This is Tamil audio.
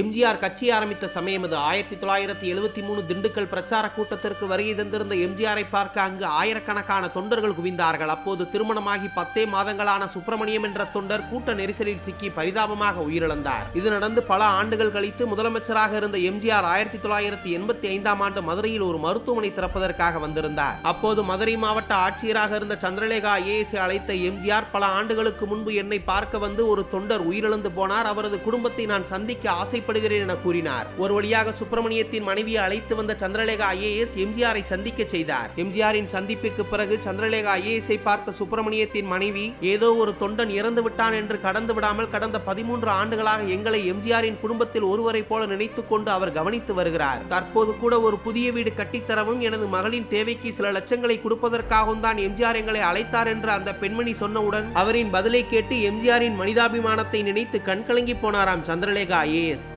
எம்ஜிஆர் கட்சி ஆரம்பித்த சமயம் அது. ஆயிரத்தி தொள்ளாயிரத்தி எழுபத்தி மூணு திண்டுக்கல் பிரச்சார கூட்டத்திற்கு வருகை தந்திருந்த எம்ஜிஆரை பார்க்க அங்கு ஆயிரக்கணக்கான தொண்டர்கள் குவிந்தார்கள். அப்போது திருமணமாகி பத்தே மாதங்களான சுப்பிரமணியம் என்ற தொண்டர் கூட்ட நெரிசலில் சிக்கி பரிதாபமாக உயிரிழந்தார். இது நடந்து பல ஆண்டுகள் கழித்து முதலமைச்சராக இருந்த எம்ஜிஆர் ஆயிரத்தி தொள்ளாயிரத்தி எண்பத்தி ஐந்தாம் ஆண்டு மதுரையில் ஒரு மருத்துவமனை திறப்பதற்காக வந்திருந்தார். அப்போது மதுரை மாவட்ட ஆட்சியராக இருந்த சந்திரலேகா ஐஏஎஸ் அழைத்த எம்ஜிஆர் பல ஆண்டுகளுக்கு முன்பு என்னை பார்க்க வந்து ஒரு தொண்டர் உயிரிழந்து போனார். அவரது குடும்பத்தை நான் சந்திக்க ஆசை ஆசைப்படுகிறேன் என கூறினார். ஒரு வழியாக சுப்பிரமணியத்தின் மனைவியை அழைத்து வந்த சந்திரலேகா ஐஏஎஸ் எம்ஜிஆரை சந்திக்க செய்தார். எம்ஜிஆரின் சந்திப்புக்கு பிறகு சந்திரலேகா ஐஏஎஸ்ஐ பார்த்த சுப்பிரமணியத்தின் மனைவி ஏதோ ஒரு தொண்டன் இறந்து விட்டான் என்று கடந்து விடாமல் கடந்த பதிமூன்று ஆண்டுகளாக எங்களை எம்ஜிஆரின் குடும்பத்தில் ஒருவரை போல நினைத்துக் கொண்டு அவர் கவனித்து வருகிறார். தற்போது கூட ஒரு புதிய வீடு கட்டித்தரவும் எனது மகளின் தேவைக்கு சில லட்சங்களை கொடுப்பதற்காகவும் தான் எம்ஜிஆர் எங்களை அழைத்தார் என்று அந்த பெண்மணி சொன்னவுடன் அவரின் பதிலை கேட்டு எம்ஜிஆரின் மனிதாபிமானத்தை நினைத்து கண்கலங்கி போனாராம் சந்திரலேகா ஐஏஎஸ்.